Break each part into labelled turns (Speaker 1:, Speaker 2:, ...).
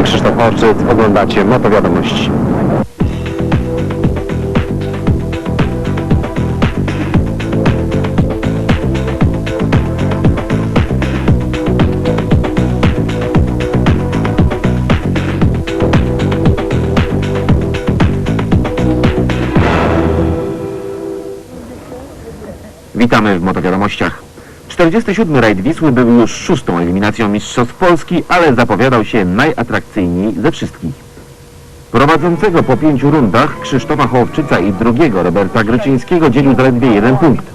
Speaker 1: mówi Krzysztof Orczyc, oglądacie Moto Wiadomości.
Speaker 2: Witamy w Motowiadomościach. 47. rajd Wisły był już szóstą eliminacją Mistrzostw Polski, ale zapowiadał się najatrakcyjniej ze wszystkich. Prowadzącego po pięciu rundach Krzysztofa Hołowczyca i drugiego Roberta Gryczyńskiego dzielił zaledwie jeden punkt.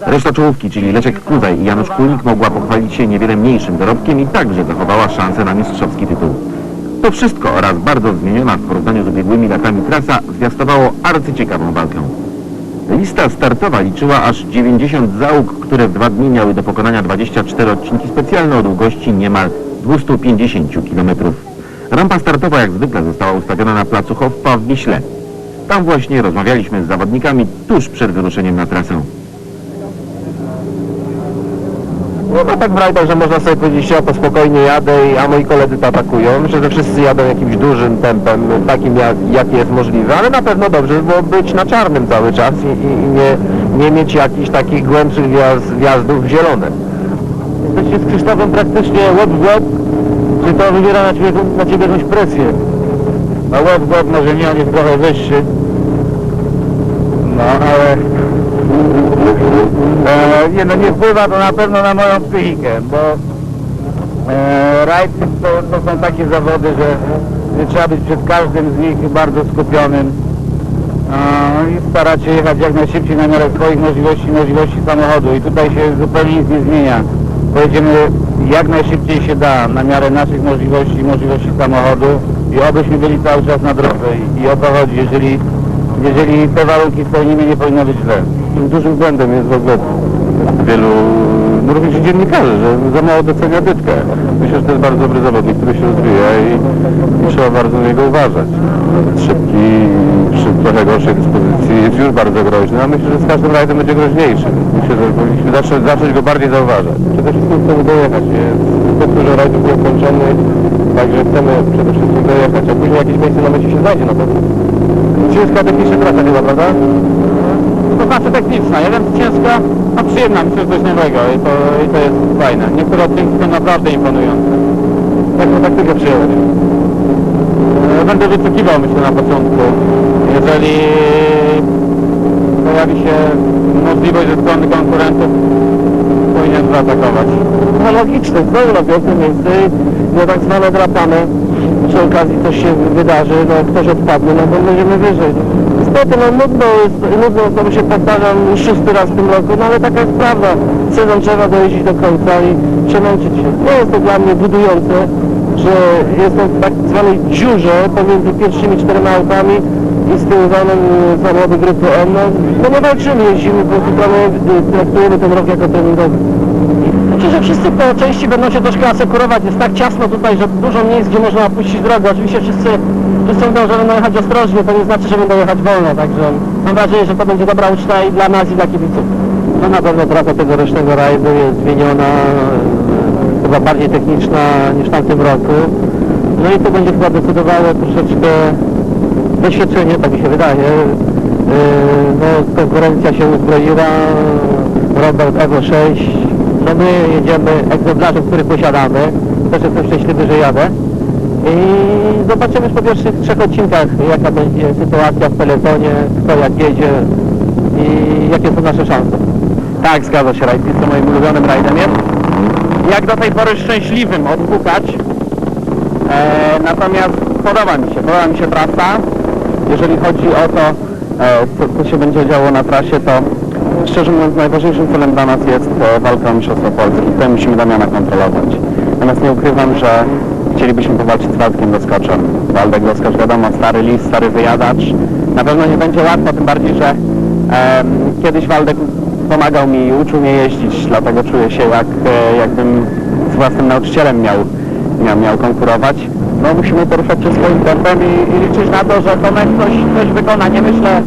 Speaker 2: Reszta czołówki, czyli Leszek Kuzaj i Janusz Kulnik mogła pochwalić się niewiele mniejszym dorobkiem i także zachowała szansę na mistrzowski tytuł. To wszystko oraz bardzo zmieniona w porównaniu z ubiegłymi latami trasa zwiastowało arcyciekawą walkę. Lista startowa liczyła aż 90 załóg, które w dwa dni miały do pokonania 24 odcinki specjalne o długości niemal 250 km. Rampa startowa jak zwykle została ustawiona na placu Hoffa w Wiśle. Tam właśnie rozmawialiśmy z zawodnikami tuż przed wyruszeniem na trasę.
Speaker 1: No to tak w rajdach, że można sobie powiedzieć, ja to spokojnie jadę, a moi koledzy to atakują. Myślę, że wszyscy jadą jakimś dużym tempem, takim jak, jaki jest możliwy, ale na pewno dobrze by było być na czarnym cały czas i, i, i nie, nie mieć jakichś takich głębszych wjazd, wjazdów w zielone. Jesteście z Krzysztofem praktycznie łeb w łeb, czy to wywiera na ciebie, na ciebie jakąś presję?
Speaker 3: No łeb w łeb może nie, on jest trochę wyższy. No ale... Nie no, nie wpływa to na pewno na moją psychikę, bo e, rajdy to, to są takie zawody, że, że trzeba być przed każdym z nich bardzo skupionym. E, i starać się jechać jak najszybciej na miarę swoich możliwości, możliwości samochodu. I tutaj się zupełnie nic nie zmienia. Pojedziemy jak najszybciej się da na miarę naszych możliwości możliwości samochodu. I obyśmy byli cały czas na drodze. I, i o to chodzi, jeżeli, jeżeli te warunki spełnimy nie powinno być źle.
Speaker 1: Dużym błędem jest w ogóle wielu, no również i dziennikarzy, że za mało docenia Dytkę. Myślę, że to jest bardzo dobry zawodnik, który się rozwija i, i trzeba bardzo na niego uważać. Szybki, przy trochę gorszej dyspozycji jest już bardzo groźny, a myślę, że z każdym rajdem będzie groźniejszy. Myślę, że powinniśmy zacząć, zacząć go bardziej zauważać. Przede wszystkim chcemy dojechać. Jest zbyt dużo rajdów nieukończonych, także chcemy przede wszystkim dojechać, a później jakieś miejsce na mecie się znajdzie na pewno. Ciężka techniczna trasa chyba, prawda?
Speaker 3: To znaczy techniczna, jeden ciężka, a przyjemna, że coś nowego i to, i to jest fajne. Niektóre odcinki są naprawdę imponujące.
Speaker 1: Taką taktykę przyjąłem.
Speaker 3: E, Będę wyczekiwał, myślę, na początku. Jeżeli pojawi się możliwość ze strony konkurentów, powinien zaatakować.
Speaker 1: No logiczne, znowu na piąte miejsce i no tak zwane drapane. Przy okazji coś się wydarzy, no ktoś odpadnie, no to będziemy wyżej. Niestety, no nudno jest, nudno to się powtarzam szósty raz w tym roku, no ale taka jest prawda. Sezon trzeba dojeździć do końca i przemęczyć się. Nie jest to dla mnie budujące, że jestem w tak zwanej dziurze pomiędzy pierwszymi czterema autami i z tyłu za e, samochody grupy M. No, no nie walczymy, jeździmy, po prostu e, traktujemy ten rok jako treningowy.
Speaker 4: Myślę, że wszyscy po części będą się troszkę asekurować. Jest tak ciasno tutaj, że dużo miejsc, gdzie można opuścić drogę. Oczywiście wszyscy, mówią, że będą jechać ostrożnie, to nie znaczy, że będą jechać wolno, także mam nadzieję, że to będzie dobra uczta i dla nas i dla kibiców.
Speaker 1: No na pewno trasa tegorocznego rajdu jest zmieniona, e, chyba bardziej techniczna niż w tamtym roku. No i to będzie chyba decydowało troszeczkę doświadczenie, tak mi się wydaje. E, No konkurencja się uzbroiła, Robert Evo 6. No my jedziemy egzemplarzem, który posiadamy. Też jestem szczęśliwy, że jadę. I zobaczymy już po pierwszych trzech odcinkach, jaka będzie sytuacja w peletonie, kto jak jedzie i jakie są nasze szanse.
Speaker 3: Tak, zgadza się, rajd jest moim ulubionym rajdem jest. Jak do tej pory szczęśliwym odpukać. E, natomiast podoba mi się, podoba mi się trasa. Jeżeli chodzi o to, e, co, co się będzie działo na trasie, to szczerze mówiąc najważniejszym celem dla nas jest e, walka o Mistrzostwo Polski. Tutaj musimy Damiana kontrolować. Natomiast nie ukrywam, że chcielibyśmy powalczyć z Waldkiem Doskoczem. Waldek Doskocz wiadomo, stary lis, stary wyjadacz. Na pewno nie będzie łatwo, tym bardziej, że em, kiedyś Waldek pomagał mi i uczył mnie jeździć, dlatego czuję się jak, e, jakbym z własnym nauczycielem miał, miał, miał konkurować. No musimy poruszać się swoim tempem i, i liczyć na to, że Tomek coś, coś wykona. Nie myślę,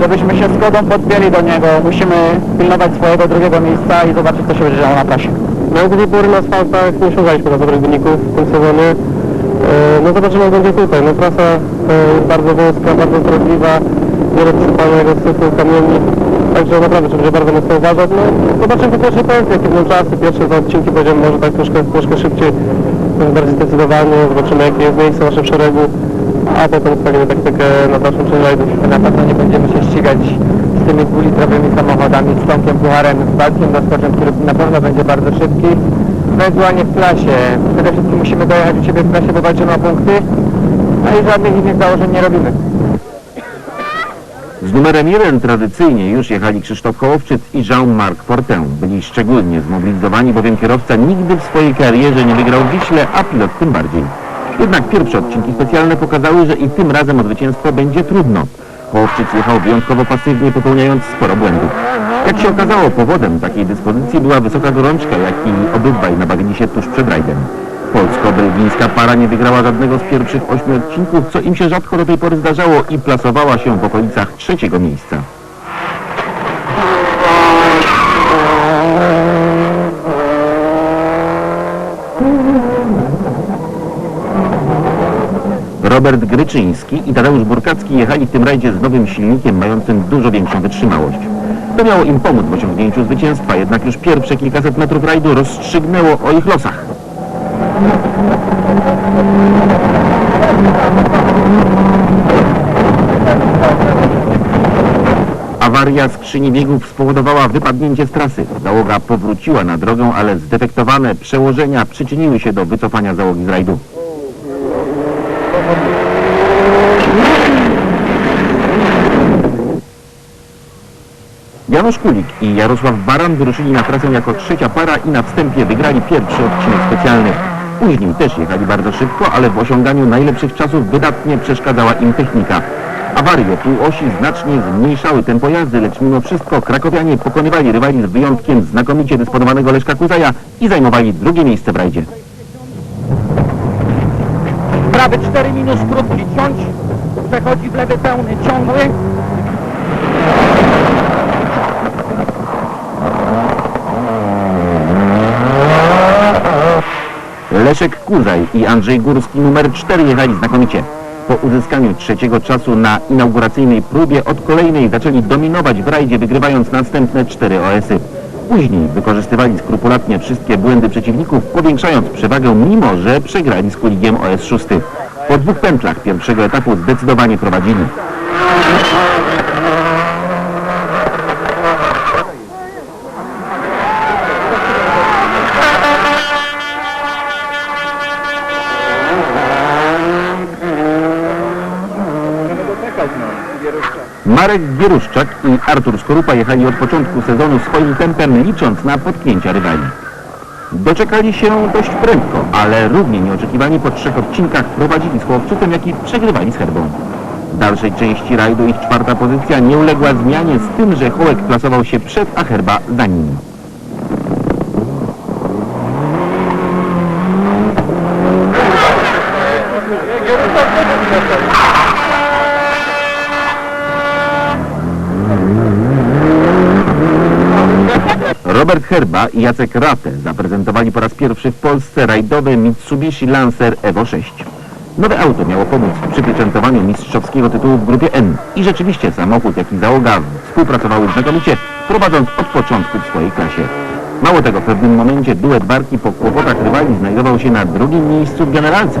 Speaker 3: żebyśmy się zgodą podpięli do niego. Musimy pilnować swojego drugiego miejsca i zobaczyć, co się będzie działo na trasie.
Speaker 1: No do tej pory na asfaltach nie osiągaliśmy za dobrych wyników w tym sezonie. no zobaczymy jak będzie tutaj. No trasa e, jest bardzo wąska, bardzo zdradliwa, wiele przypalnego syfu, kamieni. Także naprawdę trzeba będzie bardzo mocno uważać. No, zobaczymy po pierwszej pensji, jakie będą czasy. Pierwsze dwa odcinki będziemy może tak troszkę, troszkę szybciej, e, bardziej zdecydowanie. Zobaczymy jakie jest miejsce w naszym szeregu. A potem ustalimy taktykę na dalszą część rajdu.
Speaker 3: Na pewno nie będziemy się ścigać tymi dwulitrowymi samochodami, z Tomkiem Pucharem, z Bartkiem Doskoczem, który na pewno będzie bardzo szybki. Ewentualnie w klasie. Przede wszystkim musimy dojechać u Ciebie w klasie, bo walczymy o punkty. No i żadnych innych założeń nie robimy.
Speaker 2: Z numerem 1 tradycyjnie już jechali Krzysztof Hołowczyc i Jean-Marc Fortin. Byli szczególnie zmobilizowani, bowiem kierowca nigdy w swojej karierze nie wygrał w Wiśle, a pilot tym bardziej. Jednak pierwsze odcinki specjalne pokazały, że i tym razem o zwycięstwo będzie trudno. Hołowczyc jechał wyjątkowo pasywnie, popełniając sporo błędów. Jak się okazało, powodem takiej dyspozycji była wysoka gorączka, jak i obydwaj nabawili się tuż przed rajdem. Polsko-belgińska para nie wygrała żadnego z pierwszych ośmiu odcinków, co im się rzadko do tej pory zdarzało i plasowała się w okolicach trzeciego miejsca. Robert Gryczyński i Tadeusz Burkacki jechali w tym rajdzie z nowym silnikiem mającym dużo większą wytrzymałość. To miało im pomóc w osiągnięciu zwycięstwa, jednak już pierwsze kilkaset metrów rajdu rozstrzygnęło o ich losach. Awaria skrzyni biegów spowodowała wypadnięcie z trasy. Załoga powróciła na drogę, ale zdefektowane przełożenia przyczyniły się do wycofania załogi z rajdu. Janusz Kulik i Jarosław Baran wyruszyli na trasę jako trzecia para i na wstępie wygrali pierwszy odcinek specjalny. Później też jechali bardzo szybko, ale w osiąganiu najlepszych czasów wydatnie przeszkadzała im technika. Awarie półosi znacznie zmniejszały tempo jazdy, lecz mimo wszystko krakowianie pokonywali rywali z wyjątkiem znakomicie dysponowanego Leszka Kuzaja i zajmowali drugie miejsce w rajdzie.
Speaker 3: Prawy 4 minus krótki ciąć. Przechodzi w lewy pełny ciągły.
Speaker 2: Leszek Kuzaj i Andrzej Górski numer 4 jechali znakomicie. Po uzyskaniu trzeciego czasu na inauguracyjnej próbie od kolejnej zaczęli dominować w rajdzie, wygrywając następne cztery OS-y. Później wykorzystywali skrupulatnie wszystkie błędy przeciwników, powiększając przewagę, mimo że przegrali z kuligiem OS-6. Po dwóch pętlach pierwszego etapu zdecydowanie prowadzili. Marek Gieruszczak i Artur Skorupa jechali od początku sezonu swoim tempem, licząc na potknięcia rywali. Doczekali się dość prędko, ale równie nieoczekiwani po trzech odcinkach prowadzili z Chłopczycem, jak i przegrywali z Herbą. W dalszej części rajdu ich czwarta pozycja nie uległa zmianie z tym, że Hołek plasował się przed, a Herba za nim. Robert Herba i Jacek Rate zaprezentowali po raz pierwszy w Polsce rajdowe Mitsubishi Lancer Evo 6. Nowe auto miało pomóc w przypieczętowaniu mistrzowskiego tytułu w grupie N i rzeczywiście samochód, jak i załoga współpracowały znakomicie, prowadząc od początku w swojej klasie. Mało tego, w pewnym momencie duet Barki po kłopotach rywali znajdował się na drugim miejscu w generalce.